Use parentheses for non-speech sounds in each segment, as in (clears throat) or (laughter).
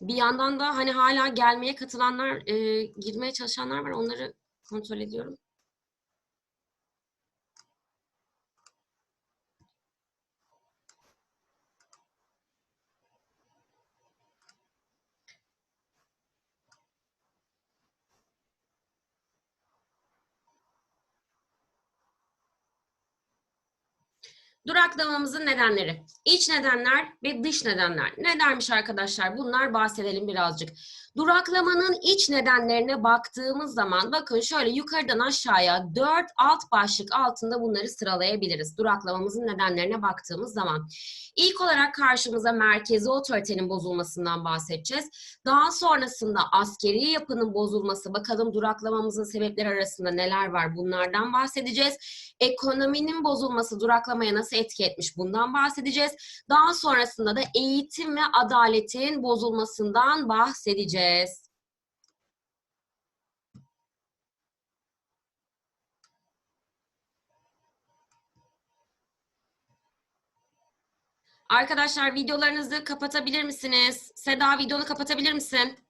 Bir yandan da hani hala gelmeye katılanlar, e, girmeye çalışanlar var. Onları kontrol ediyorum. Duraklamamızın nedenleri. İç nedenler ve dış nedenler. Ne dermiş arkadaşlar? Bunlar bahsedelim birazcık. Duraklamanın iç nedenlerine baktığımız zaman bakın şöyle yukarıdan aşağıya dört alt başlık altında bunları sıralayabiliriz. Duraklamamızın nedenlerine baktığımız zaman. İlk olarak karşımıza merkezi otoritenin bozulmasından bahsedeceğiz. Daha sonrasında askeri yapının bozulması, bakalım duraklamamızın sebepleri arasında neler var bunlardan bahsedeceğiz. Ekonominin bozulması duraklamaya nasıl etki etmiş bundan bahsedeceğiz. Daha sonrasında da eğitim ve adaletin bozulmasından bahsedeceğiz. Arkadaşlar videolarınızı kapatabilir misiniz? Seda videonu kapatabilir misin?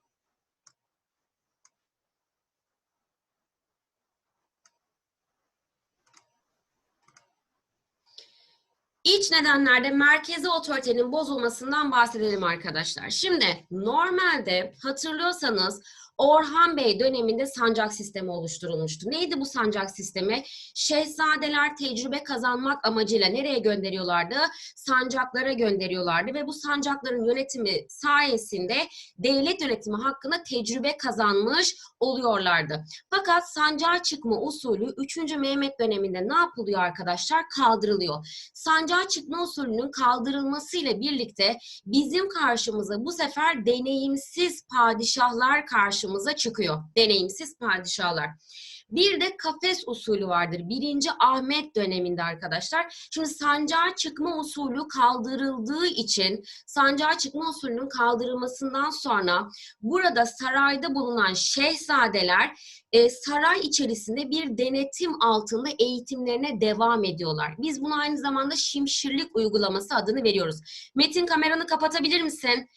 İç nedenlerde merkezi otoritenin bozulmasından bahsedelim arkadaşlar. Şimdi normalde hatırlıyorsanız Orhan Bey döneminde sancak sistemi oluşturulmuştu. Neydi bu sancak sistemi? Şehzadeler tecrübe kazanmak amacıyla nereye gönderiyorlardı? Sancaklara gönderiyorlardı ve bu sancakların yönetimi sayesinde devlet yönetimi hakkında tecrübe kazanmış oluyorlardı. Fakat sancağa çıkma usulü 3. Mehmet döneminde ne yapılıyor arkadaşlar? Kaldırılıyor. Sancağa çıkma usulünün kaldırılmasıyla birlikte bizim karşımıza bu sefer deneyimsiz padişahlar karşımıza çıkıyor. Deneyimsiz padişahlar. Bir de kafes usulü vardır. Birinci Ahmet döneminde arkadaşlar. Şimdi sancağa çıkma usulü kaldırıldığı için sancağa çıkma usulünün kaldırılmasından sonra burada sarayda bulunan şehzadeler e, saray içerisinde bir denetim altında eğitimlerine devam ediyorlar. Biz buna aynı zamanda şimşirlik uygulaması adını veriyoruz. Metin kameranı kapatabilir misin?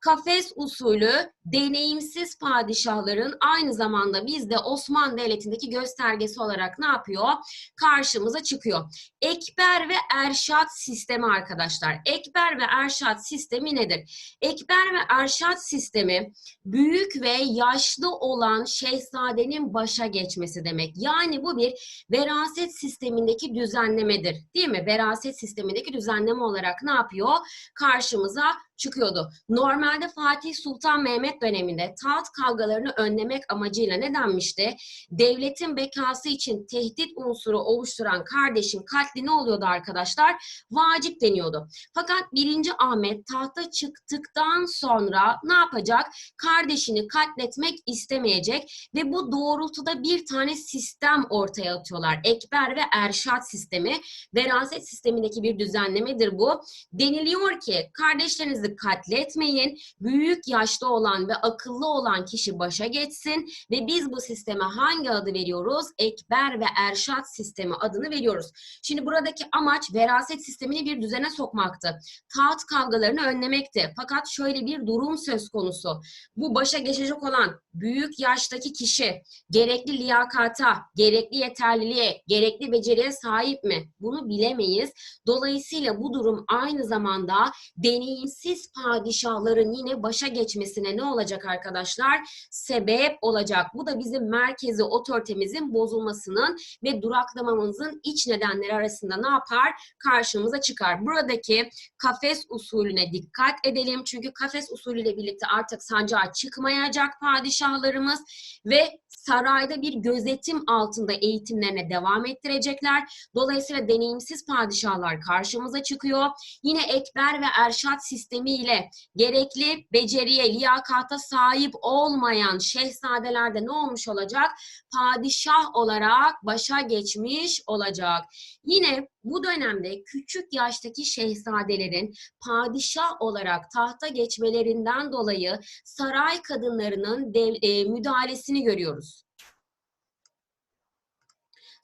Kafes usulü deneyimsiz padişahların aynı zamanda bizde Osmanlı Devleti'ndeki göstergesi olarak ne yapıyor? Karşımıza çıkıyor. Ekber ve Erşat sistemi arkadaşlar. Ekber ve Erşat sistemi nedir? Ekber ve Erşat sistemi büyük ve yaşlı olan şehzadenin başa geçmesi demek. Yani bu bir veraset sistemindeki düzenlemedir. Değil mi? Veraset sistemindeki düzenleme olarak ne yapıyor? Karşımıza çıkıyordu. Normalde Fatih Sultan Mehmet döneminde taht kavgalarını önlemek amacıyla ne denmişti? Devletin bekası için tehdit unsuru oluşturan kardeşin katli ne oluyordu arkadaşlar? Vacip deniyordu. Fakat 1. Ahmet tahta çıktıktan sonra ne yapacak? Kardeşini katletmek istemeyecek ve bu doğrultuda bir tane sistem ortaya atıyorlar. Ekber ve Erşat sistemi. Veraset sistemindeki bir düzenlemedir bu. Deniliyor ki kardeşlerinizi katletmeyin. Büyük yaşta olan ve akıllı olan kişi başa geçsin ve biz bu sisteme hangi adı veriyoruz? Ekber ve Erşat sistemi adını veriyoruz. Şimdi buradaki amaç veraset sistemini bir düzene sokmaktı. Taht kavgalarını önlemekti. Fakat şöyle bir durum söz konusu. Bu başa geçecek olan büyük yaştaki kişi gerekli liyakata, gerekli yeterliliğe, gerekli beceriye sahip mi? Bunu bilemeyiz. Dolayısıyla bu durum aynı zamanda deneyimsiz padişahların yine başa geçmesine ne olacak arkadaşlar? Sebep olacak. Bu da bizim merkezi otoritemizin bozulmasının ve duraklamamızın iç nedenleri arasında ne yapar? Karşımıza çıkar. Buradaki kafes usulüne dikkat edelim. Çünkü kafes usulüyle birlikte artık sancağa çıkmayacak padişahlarımız ve sarayda bir gözetim altında eğitimlerine devam ettirecekler. Dolayısıyla deneyimsiz padişahlar karşımıza çıkıyor. Yine Ekber ve Erşat sistemiyle gerekli beceriye, liyakata sahip olmayan şehzadelerde ne olmuş olacak? Padişah olarak başa geçmiş olacak. Yine bu dönemde küçük yaştaki şehzadelerin padişah olarak tahta geçmelerinden dolayı saray kadınlarının dev, e, müdahalesini görüyoruz.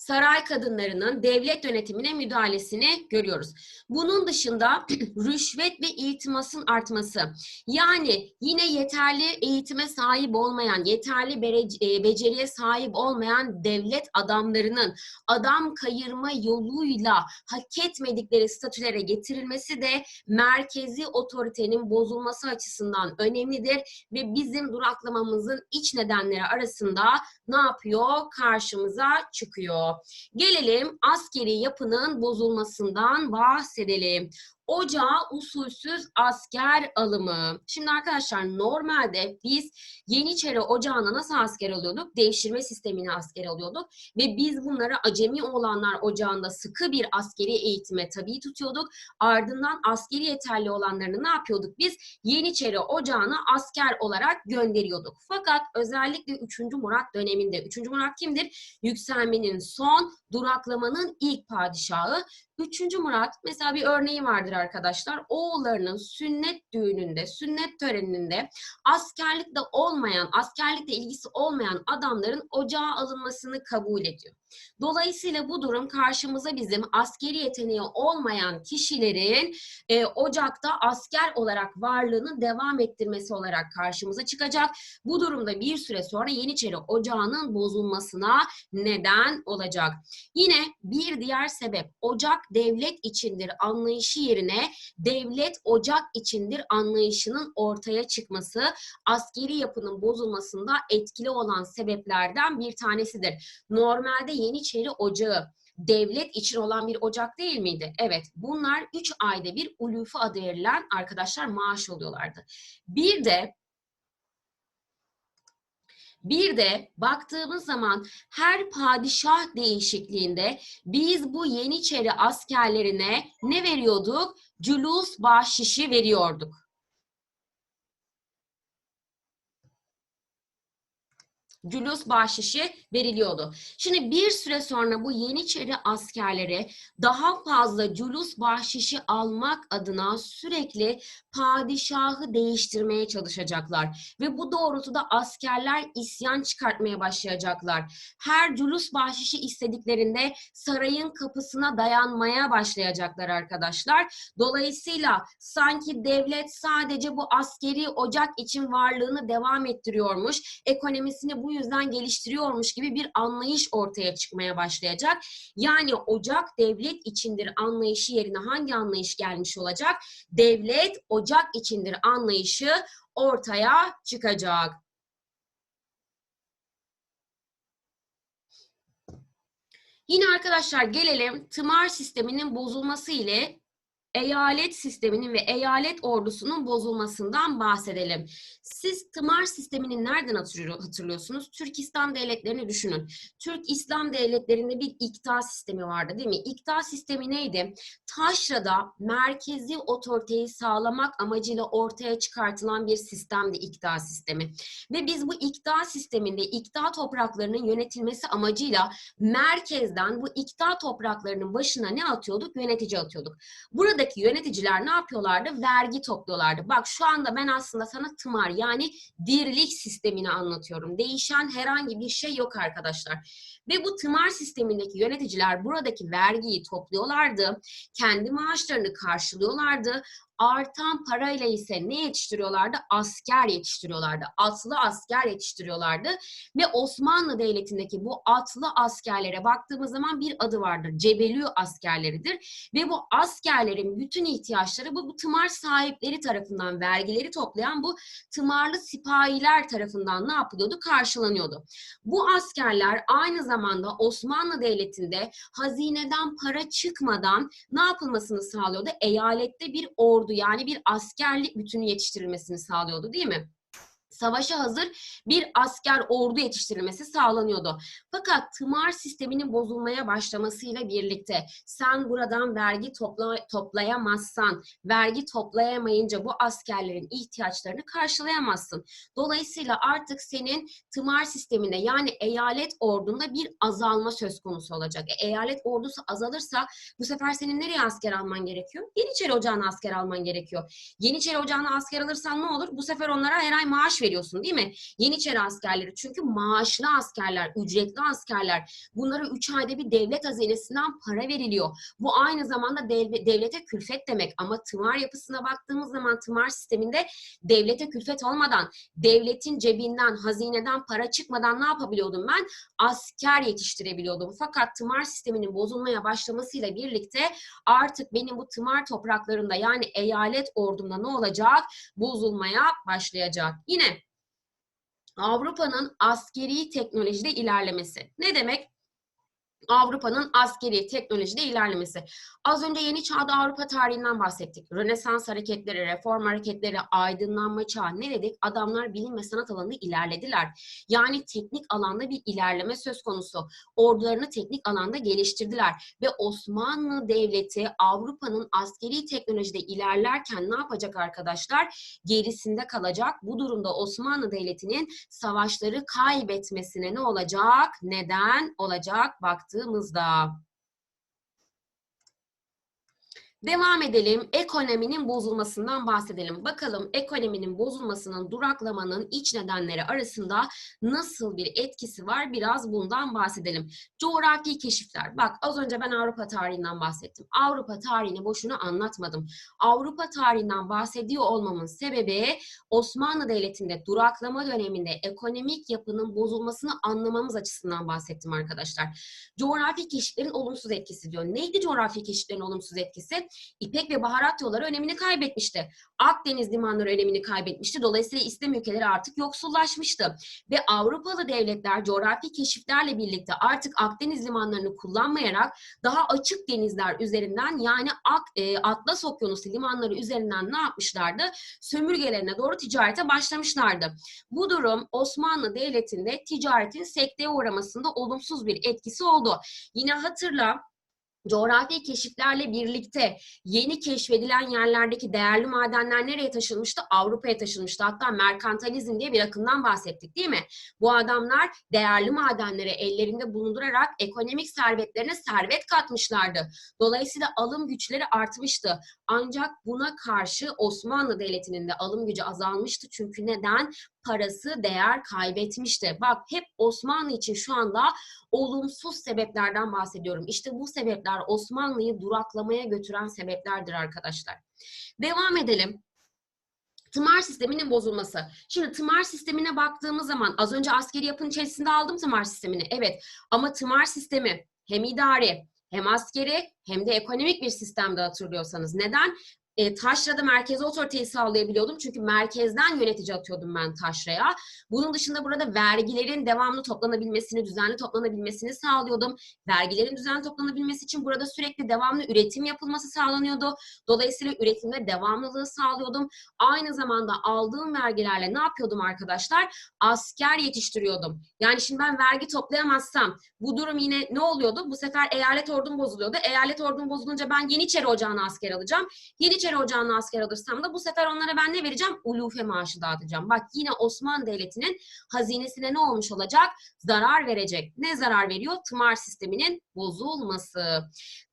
Saray kadınlarının devlet yönetimine müdahalesini görüyoruz. Bunun dışında (clears throat) rüşvet ve iltimasın artması. Yani yine yeterli eğitime sahip olmayan, yeterli e, beceriye sahip olmayan devlet adamlarının adam kayırma yoluyla hak etmedikleri statülere getirilmesi de merkezi otoritenin bozulması açısından önemlidir ve bizim duraklamamızın iç nedenleri arasında ne yapıyor? Karşımıza çıkıyor. Gelelim askeri yapının bozulmasından bahsedelim. Ocağa usulsüz asker alımı. Şimdi arkadaşlar normalde biz Yeniçeri Ocağı'na nasıl asker alıyorduk? Devşirme sistemine asker alıyorduk. Ve biz bunları acemi olanlar ocağında sıkı bir askeri eğitime tabi tutuyorduk. Ardından askeri yeterli olanlarını ne yapıyorduk biz? Yeniçeri Ocağı'na asker olarak gönderiyorduk. Fakat özellikle 3. Murat döneminde, 3. Murat kimdir? Yükselmenin son, duraklamanın ilk padişahı. Üçüncü Murat mesela bir örneği vardır arkadaşlar. Oğullarının sünnet düğününde, sünnet töreninde askerlikte olmayan, askerlikle ilgisi olmayan adamların ocağa alınmasını kabul ediyor. Dolayısıyla bu durum karşımıza bizim askeri yeteneği olmayan kişilerin e, ocakta asker olarak varlığını devam ettirmesi olarak karşımıza çıkacak. Bu durumda bir süre sonra Yeniçeri Ocağı'nın bozulmasına neden olacak. Yine bir diğer sebep ocak devlet içindir anlayışı yerine devlet ocak içindir anlayışının ortaya çıkması askeri yapının bozulmasında etkili olan sebeplerden bir tanesidir. Normalde Yeniçeri Ocağı devlet için olan bir ocak değil miydi? Evet. Bunlar 3 ayda bir ulufu adı verilen arkadaşlar maaş oluyorlardı. Bir de bir de baktığımız zaman her padişah değişikliğinde biz bu Yeniçeri askerlerine ne veriyorduk? Cülus bahşişi veriyorduk. Cülus bahşişi veriliyordu. Şimdi bir süre sonra bu Yeniçeri askerleri daha fazla cülus bahşişi almak adına sürekli padişahı değiştirmeye çalışacaklar. Ve bu doğrultuda askerler isyan çıkartmaya başlayacaklar. Her cülus bahşişi istediklerinde sarayın kapısına dayanmaya başlayacaklar arkadaşlar. Dolayısıyla sanki devlet sadece bu askeri ocak için varlığını devam ettiriyormuş, ekonomisini bu yüzden geliştiriyormuş gibi bir anlayış ortaya çıkmaya başlayacak. Yani ocak devlet içindir anlayışı yerine hangi anlayış gelmiş olacak? Devlet ocak içindir anlayışı ortaya çıkacak. Yine arkadaşlar gelelim tımar sisteminin bozulması ile eyalet sisteminin ve eyalet ordusunun bozulmasından bahsedelim. Siz tımar sistemini nereden hatırlıyorsunuz? Türk İslam devletlerini düşünün. Türk İslam devletlerinde bir ikta sistemi vardı değil mi? İkta sistemi neydi? Taşra'da merkezi otoriteyi sağlamak amacıyla ortaya çıkartılan bir sistemdi ikta sistemi. Ve biz bu ikta sisteminde ikta topraklarının yönetilmesi amacıyla merkezden bu ikta topraklarının başına ne atıyorduk? Yönetici atıyorduk. Burada buradaki yöneticiler ne yapıyorlardı? Vergi topluyorlardı. Bak şu anda ben aslında sana tımar yani dirlik sistemini anlatıyorum. Değişen herhangi bir şey yok arkadaşlar. Ve bu tımar sistemindeki yöneticiler buradaki vergiyi topluyorlardı. Kendi maaşlarını karşılıyorlardı artan parayla ise ne yetiştiriyorlardı? Asker yetiştiriyorlardı. Atlı asker yetiştiriyorlardı. Ve Osmanlı Devleti'ndeki bu atlı askerlere baktığımız zaman bir adı vardır. Cebelü askerleridir. Ve bu askerlerin bütün ihtiyaçları bu, bu tımar sahipleri tarafından vergileri toplayan bu tımarlı sipahiler tarafından ne yapılıyordu? Karşılanıyordu. Bu askerler aynı zamanda Osmanlı Devleti'nde hazineden para çıkmadan ne yapılmasını sağlıyordu? Eyalette bir ordu yani bir askerlik bütünü yetiştirilmesini sağlıyordu değil mi? Savaşa hazır bir asker ordu yetiştirilmesi sağlanıyordu. Fakat tımar sisteminin bozulmaya başlamasıyla birlikte sen buradan vergi topla, toplayamazsan, vergi toplayamayınca bu askerlerin ihtiyaçlarını karşılayamazsın. Dolayısıyla artık senin tımar sisteminde yani eyalet ordunda bir azalma söz konusu olacak. E, eyalet ordusu azalırsa bu sefer senin nereye asker alman gerekiyor? Yeniçeri Ocağı'na asker alman gerekiyor. Yeniçeri Ocağı'na asker alırsan ne olur? Bu sefer onlara her ay maaş veriyorsun veriyorsun değil mi? Yeniçeri askerleri çünkü maaşlı askerler, ücretli askerler. Bunlara 3 ayda bir devlet hazinesinden para veriliyor. Bu aynı zamanda dev- devlete külfet demek ama tımar yapısına baktığımız zaman tımar sisteminde devlete külfet olmadan, devletin cebinden, hazineden para çıkmadan ne yapabiliyordum ben? Asker yetiştirebiliyordum. Fakat tımar sisteminin bozulmaya başlamasıyla birlikte artık benim bu tımar topraklarında yani eyalet ordumda ne olacak? Bozulmaya başlayacak. Yine Avrupa'nın askeri teknolojide ilerlemesi. Ne demek? Avrupa'nın askeri teknolojide ilerlemesi. Az önce yeni çağda Avrupa tarihinden bahsettik. Rönesans hareketleri, reform hareketleri, aydınlanma çağı ne dedik? Adamlar bilim ve sanat alanında ilerlediler. Yani teknik alanda bir ilerleme söz konusu. Ordularını teknik alanda geliştirdiler. Ve Osmanlı Devleti Avrupa'nın askeri teknolojide ilerlerken ne yapacak arkadaşlar? Gerisinde kalacak. Bu durumda Osmanlı Devleti'nin savaşları kaybetmesine ne olacak? Neden olacak? Baktığımızda. Devam edelim. Ekonominin bozulmasından bahsedelim. Bakalım ekonominin bozulmasının, duraklamanın iç nedenleri arasında nasıl bir etkisi var? Biraz bundan bahsedelim. Coğrafi keşifler. Bak az önce ben Avrupa tarihinden bahsettim. Avrupa tarihini boşuna anlatmadım. Avrupa tarihinden bahsediyor olmamın sebebi Osmanlı Devleti'nde duraklama döneminde ekonomik yapının bozulmasını anlamamız açısından bahsettim arkadaşlar. Coğrafi keşiflerin olumsuz etkisi diyor. Neydi coğrafi keşiflerin olumsuz etkisi? İpek ve baharat yolları önemini kaybetmişti. Akdeniz limanları önemini kaybetmişti. Dolayısıyla İslam ülkeleri artık yoksullaşmıştı. Ve Avrupalı devletler coğrafi keşiflerle birlikte artık Akdeniz limanlarını kullanmayarak daha açık denizler üzerinden yani Ak, e, Atlas Okyanusu limanları üzerinden ne yapmışlardı? Sömürgelerine doğru ticarete başlamışlardı. Bu durum Osmanlı Devleti'nde ticaretin sekteye uğramasında olumsuz bir etkisi oldu. Yine hatırla coğrafi keşiflerle birlikte yeni keşfedilen yerlerdeki değerli madenler nereye taşınmıştı? Avrupa'ya taşınmıştı. Hatta merkantalizm diye bir akımdan bahsettik değil mi? Bu adamlar değerli madenleri ellerinde bulundurarak ekonomik servetlerine servet katmışlardı. Dolayısıyla alım güçleri artmıştı. Ancak buna karşı Osmanlı Devleti'nin de alım gücü azalmıştı. Çünkü neden? Parası değer kaybetmişti. Bak hep Osmanlı için şu anda olumsuz sebeplerden bahsediyorum. İşte bu sebepler Osmanlı'yı duraklamaya götüren sebeplerdir arkadaşlar. Devam edelim. Tımar sisteminin bozulması. Şimdi tımar sistemine baktığımız zaman az önce askeri yapının içerisinde aldım tımar sistemini. Evet ama tımar sistemi hem idari hem askeri hem de ekonomik bir sistemde hatırlıyorsanız. Neden? E, taşrada merkezi otoriteyi sağlayabiliyordum. Çünkü merkezden yönetici atıyordum ben taşraya. Bunun dışında burada vergilerin devamlı toplanabilmesini, düzenli toplanabilmesini sağlıyordum. Vergilerin düzenli toplanabilmesi için burada sürekli devamlı üretim yapılması sağlanıyordu. Dolayısıyla üretimde devamlılığı sağlıyordum. Aynı zamanda aldığım vergilerle ne yapıyordum arkadaşlar? Asker yetiştiriyordum. Yani şimdi ben vergi toplayamazsam bu durum yine ne oluyordu? Bu sefer eyalet ordum bozuluyordu. Eyalet ordum bozulunca ben Yeniçeri Ocağı'na asker alacağım. Yeniçeri Ocağı'na asker alırsam da bu sefer onlara ben ne vereceğim? Ulufe maaşı dağıtacağım. Bak yine Osmanlı Devleti'nin hazinesine ne olmuş olacak? Zarar verecek. Ne zarar veriyor? Tımar sisteminin bozulması.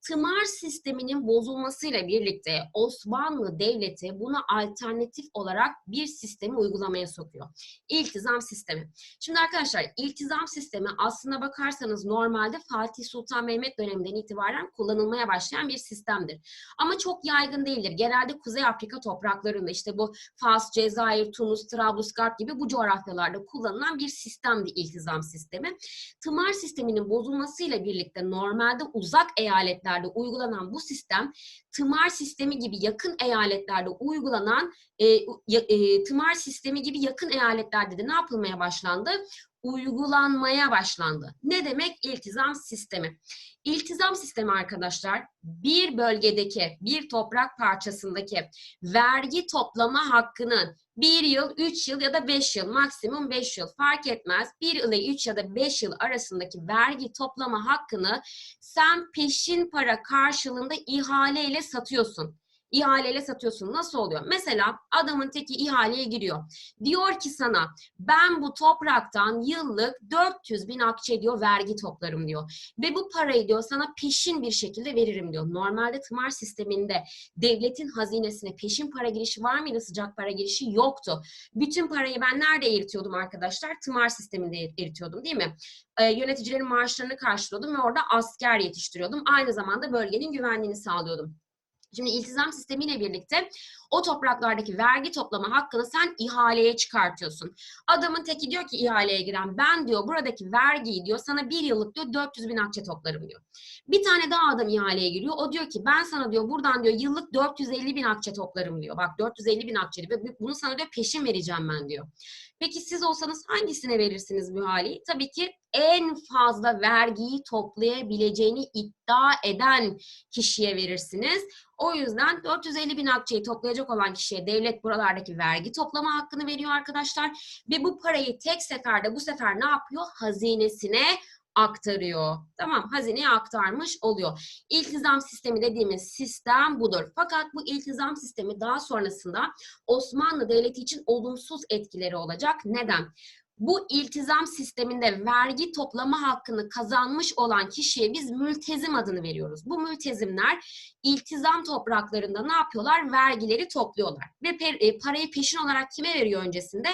Tımar sisteminin bozulmasıyla birlikte Osmanlı Devleti buna alternatif olarak bir sistemi uygulamaya sokuyor. İltizam sistemi. Şimdi arkadaşlar iltizam sistemi aslına bakarsanız normalde Fatih Sultan Mehmet döneminden itibaren kullanılmaya başlayan bir sistemdir. Ama çok yaygın değildir. Genelde Kuzey Afrika topraklarında işte bu Fas, Cezayir, Tunus, Trablusgarp gibi bu coğrafyalarda kullanılan bir sistemdi iltizam sistemi. Tımar sisteminin bozulmasıyla birlikte normalde uzak eyaletlerde uygulanan bu sistem tımar sistemi gibi yakın eyaletlerde uygulanan e, e, tımar sistemi gibi yakın eyaletlerde de ne yapılmaya başlandı? Uygulanmaya başlandı. Ne demek iltizam sistemi? İltizam sistemi arkadaşlar bir bölgedeki bir toprak parçasındaki vergi toplama hakkının bir yıl, üç yıl ya da beş yıl maksimum beş yıl fark etmez. Bir ile üç ya da beş yıl arasındaki vergi toplama hakkını sen peşin para karşılığında ihale ile satıyorsun. İhaleyle satıyorsun. Nasıl oluyor? Mesela adamın teki ihaleye giriyor. Diyor ki sana ben bu topraktan yıllık 400 bin akçe diyor vergi toplarım diyor. Ve bu parayı diyor sana peşin bir şekilde veririm diyor. Normalde tımar sisteminde devletin hazinesine peşin para girişi var mıydı? Sıcak para girişi yoktu. Bütün parayı ben nerede eritiyordum arkadaşlar? Tımar sisteminde eritiyordum değil mi? Ee, yöneticilerin maaşlarını karşılıyordum ve orada asker yetiştiriyordum. Aynı zamanda bölgenin güvenliğini sağlıyordum. Şimdi iltizam sistemiyle birlikte o topraklardaki vergi toplama hakkını sen ihaleye çıkartıyorsun. Adamın teki diyor ki ihaleye giren ben diyor buradaki vergiyi diyor sana bir yıllık diyor 400 bin akçe toplarım diyor. Bir tane daha adam ihaleye giriyor. O diyor ki ben sana diyor buradan diyor yıllık 450 bin akçe toplarım diyor. Bak 450 bin akçe diyor. ve Bunu sana diyor peşin vereceğim ben diyor. Peki siz olsanız hangisine verirsiniz ihaleyi? Tabii ki en fazla vergiyi toplayabileceğini iddia eden kişiye verirsiniz. O yüzden 450 bin akçeyi toplayacak olan kişiye devlet buralardaki vergi toplama hakkını veriyor arkadaşlar. Ve bu parayı tek seferde bu sefer ne yapıyor? Hazinesine aktarıyor. Tamam hazineye aktarmış oluyor. İltizam sistemi dediğimiz sistem budur. Fakat bu iltizam sistemi daha sonrasında Osmanlı Devleti için olumsuz etkileri olacak. Neden? Bu iltizam sisteminde vergi toplama hakkını kazanmış olan kişiye biz mültezim adını veriyoruz. Bu mültezimler iltizam topraklarında ne yapıyorlar? Vergileri topluyorlar. Ve per, parayı peşin olarak kime veriyor öncesinde?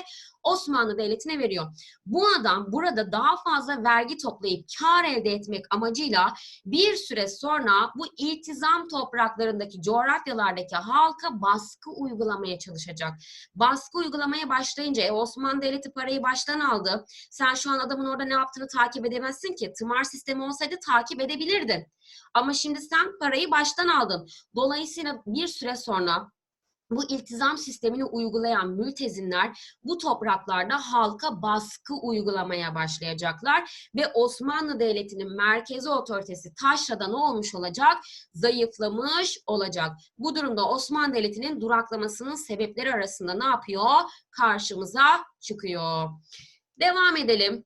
Osmanlı Devleti'ne veriyor. Bu adam burada daha fazla vergi toplayıp kar elde etmek amacıyla bir süre sonra bu iltizam topraklarındaki coğrafyalardaki halka baskı uygulamaya çalışacak. Baskı uygulamaya başlayınca e, Osmanlı Devleti parayı baştan aldı. Sen şu an adamın orada ne yaptığını takip edemezsin ki. Tımar sistemi olsaydı takip edebilirdin. Ama şimdi sen parayı baştan aldın. Dolayısıyla bir süre sonra bu iltizam sistemini uygulayan mültezinler bu topraklarda halka baskı uygulamaya başlayacaklar ve Osmanlı Devleti'nin merkezi otoritesi taşrada ne olmuş olacak? Zayıflamış olacak. Bu durumda Osmanlı Devleti'nin duraklamasının sebepleri arasında ne yapıyor? Karşımıza çıkıyor. Devam edelim.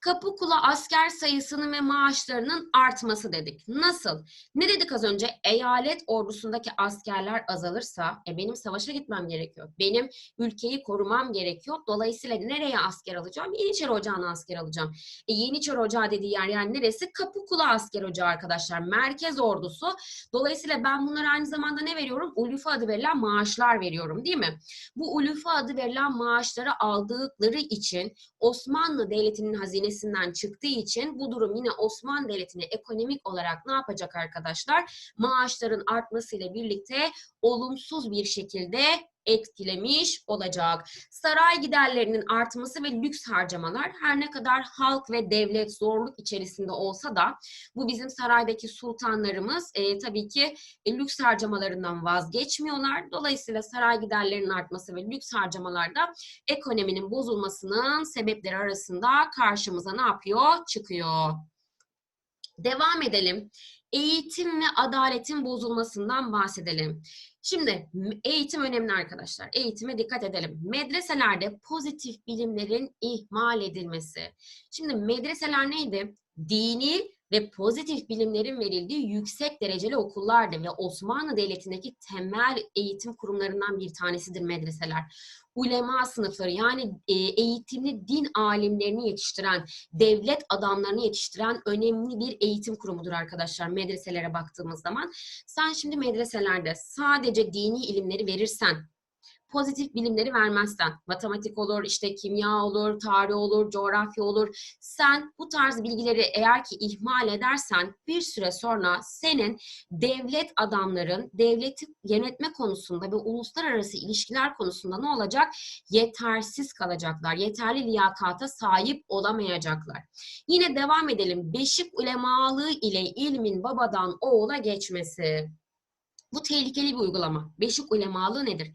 Kapıkula asker sayısının ve maaşlarının artması dedik. Nasıl? Ne dedik az önce? Eyalet ordusundaki askerler azalırsa e, benim savaşa gitmem gerekiyor. Benim ülkeyi korumam gerekiyor. Dolayısıyla nereye asker alacağım? Yeniçeri Ocağı'na asker alacağım. E, Yeniçeri Ocağı dediği yer yani neresi? Kapıkula asker ocağı arkadaşlar. Merkez ordusu. Dolayısıyla ben bunlara aynı zamanda ne veriyorum? Ulufe adı verilen maaşlar veriyorum değil mi? Bu Ulufe adı verilen maaşları aldıkları için Osmanlı Devleti'nin hazinesi hazinesinden çıktığı için bu durum yine Osmanlı Devleti'ni ekonomik olarak ne yapacak arkadaşlar? Maaşların artmasıyla birlikte olumsuz bir şekilde etkilemiş olacak. Saray giderlerinin artması ve lüks harcamalar her ne kadar halk ve devlet zorluk içerisinde olsa da bu bizim saraydaki sultanlarımız e, tabii ki e, lüks harcamalarından vazgeçmiyorlar. Dolayısıyla saray giderlerinin artması ve lüks harcamalarda ekonominin bozulmasının sebepleri arasında karşımıza ne yapıyor? Çıkıyor. Devam edelim. Eğitim ve adaletin bozulmasından bahsedelim. Şimdi eğitim önemli arkadaşlar. Eğitime dikkat edelim. Medreselerde pozitif bilimlerin ihmal edilmesi. Şimdi medreseler neydi? Dini ve pozitif bilimlerin verildiği yüksek dereceli okullardı ve Osmanlı Devleti'ndeki temel eğitim kurumlarından bir tanesidir medreseler. Ulema sınıfları yani e, eğitimli din alimlerini yetiştiren, devlet adamlarını yetiştiren önemli bir eğitim kurumudur arkadaşlar medreselere baktığımız zaman. Sen şimdi medreselerde sadece dini ilimleri verirsen, pozitif bilimleri vermezsen, matematik olur, işte kimya olur, tarih olur, coğrafya olur. Sen bu tarz bilgileri eğer ki ihmal edersen bir süre sonra senin devlet adamların devleti yönetme konusunda ve uluslararası ilişkiler konusunda ne olacak? Yetersiz kalacaklar. Yeterli liyakata sahip olamayacaklar. Yine devam edelim. Beşik ulemalığı ile ilmin babadan oğula geçmesi. Bu tehlikeli bir uygulama. Beşik ulemalığı nedir?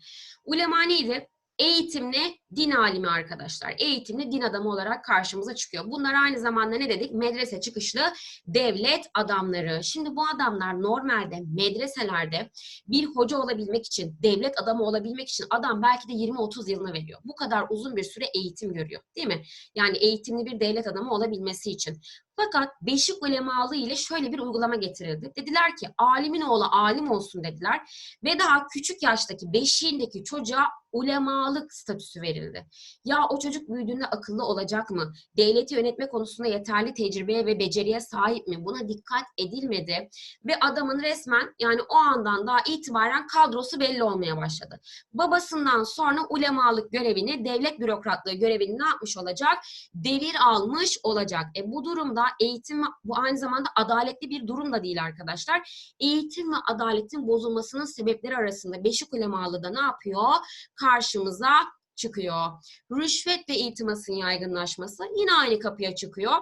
Ulema neydi? Eğitimli din alimi arkadaşlar. Eğitimli din adamı olarak karşımıza çıkıyor. Bunlar aynı zamanda ne dedik? Medrese çıkışlı devlet adamları. Şimdi bu adamlar normalde medreselerde bir hoca olabilmek için, devlet adamı olabilmek için adam belki de 20-30 yılını veriyor. Bu kadar uzun bir süre eğitim görüyor değil mi? Yani eğitimli bir devlet adamı olabilmesi için. Fakat Beşik ulemalı ile şöyle bir uygulama getirildi. Dediler ki alimin oğlu alim olsun dediler ve daha küçük yaştaki beşiğindeki çocuğa ulemalık statüsü verildi. Ya o çocuk büyüdüğünde akıllı olacak mı? Devleti yönetme konusunda yeterli tecrübeye ve beceriye sahip mi? Buna dikkat edilmedi ve adamın resmen yani o andan daha itibaren kadrosu belli olmaya başladı. Babasından sonra ulemalık görevini, devlet bürokratlığı görevini ne yapmış olacak? Devir almış olacak. E bu durumda eğitim bu aynı zamanda adaletli bir durum da değil arkadaşlar. Eğitim ve adaletin bozulmasının sebepleri arasında Beşik ulemalı da ne yapıyor? Karşımıza çıkıyor. Rüşvet ve iltimasın yaygınlaşması yine aynı kapıya çıkıyor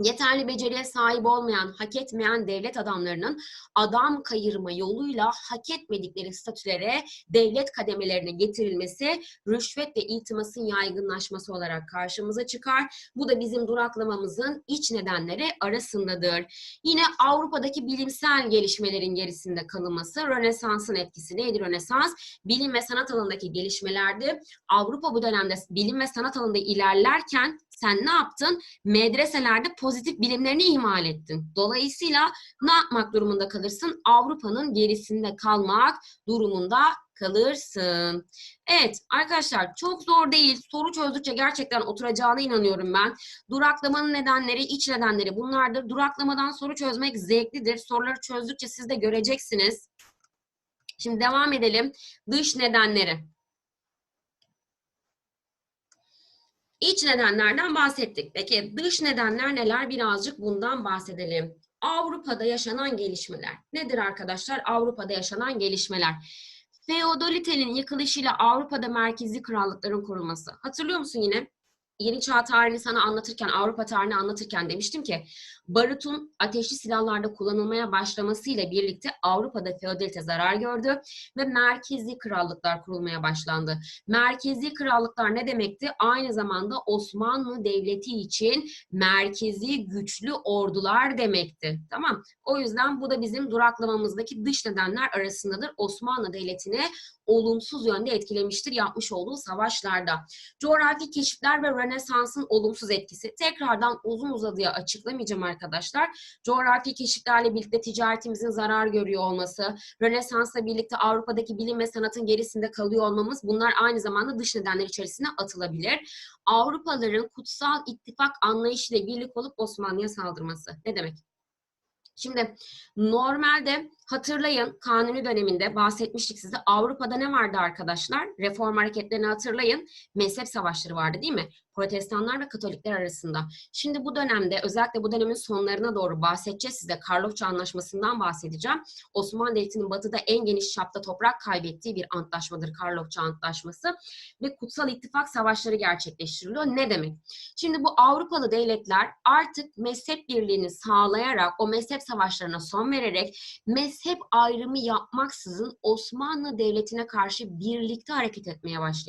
yeterli beceriye sahip olmayan, hak etmeyen devlet adamlarının adam kayırma yoluyla hak etmedikleri statülere devlet kademelerine getirilmesi rüşvet ve iltimasın yaygınlaşması olarak karşımıza çıkar. Bu da bizim duraklamamızın iç nedenleri arasındadır. Yine Avrupa'daki bilimsel gelişmelerin gerisinde kalınması, Rönesans'ın etkisi neydi Rönesans? Bilim ve sanat alanındaki gelişmelerdi. Avrupa bu dönemde bilim ve sanat alanında ilerlerken sen ne yaptın? Medreselerde pozitif bilimlerini ihmal ettin. Dolayısıyla ne yapmak durumunda kalırsın? Avrupa'nın gerisinde kalmak durumunda kalırsın. Evet arkadaşlar çok zor değil. Soru çözdükçe gerçekten oturacağına inanıyorum ben. Duraklamanın nedenleri, iç nedenleri bunlardır. Duraklamadan soru çözmek zevklidir. Soruları çözdükçe siz de göreceksiniz. Şimdi devam edelim. Dış nedenleri. İç nedenlerden bahsettik. Peki dış nedenler neler? Birazcık bundan bahsedelim. Avrupa'da yaşanan gelişmeler. Nedir arkadaşlar? Avrupa'da yaşanan gelişmeler. Feodalitenin yıkılışıyla Avrupa'da merkezi krallıkların kurulması. Hatırlıyor musun yine? Yeni çağ tarihini sana anlatırken, Avrupa tarihini anlatırken demiştim ki barutun ateşli silahlarda kullanılmaya başlamasıyla birlikte Avrupa'da feodalite zarar gördü ve merkezi krallıklar kurulmaya başlandı. Merkezi krallıklar ne demekti? Aynı zamanda Osmanlı Devleti için merkezi güçlü ordular demekti. Tamam. O yüzden bu da bizim duraklamamızdaki dış nedenler arasındadır. Osmanlı Devleti'ni olumsuz yönde etkilemiştir yapmış olduğu savaşlarda. Coğrafi keşifler ve Rönesans'ın olumsuz etkisi. Tekrardan uzun uzadıya açıklamayacağım arkadaşlar. Coğrafi keşiflerle birlikte ticaretimizin zarar görüyor olması, Rönesans'la birlikte Avrupa'daki bilim ve sanatın gerisinde kalıyor olmamız bunlar aynı zamanda dış nedenler içerisine atılabilir. Avrupalıların kutsal ittifak anlayışıyla birlik olup Osmanlı'ya saldırması. Ne demek? Şimdi normalde hatırlayın Kanuni döneminde bahsetmiştik size Avrupa'da ne vardı arkadaşlar? Reform hareketlerini hatırlayın. Mezhep savaşları vardı değil mi? Protestanlar ve Katolikler arasında. Şimdi bu dönemde özellikle bu dönemin sonlarına doğru bahsedeceğiz size. Karlofça Anlaşması'ndan bahsedeceğim. Osmanlı Devleti'nin batıda en geniş çapta toprak kaybettiği bir antlaşmadır Karlofça Antlaşması. Ve Kutsal İttifak Savaşları gerçekleştiriliyor. Ne demek? Şimdi bu Avrupalı devletler artık mezhep birliğini sağlayarak o mezhep savaşlarına son vererek mezhep ayrımı yapmaksızın Osmanlı Devleti'ne karşı birlikte hareket etmeye başlay-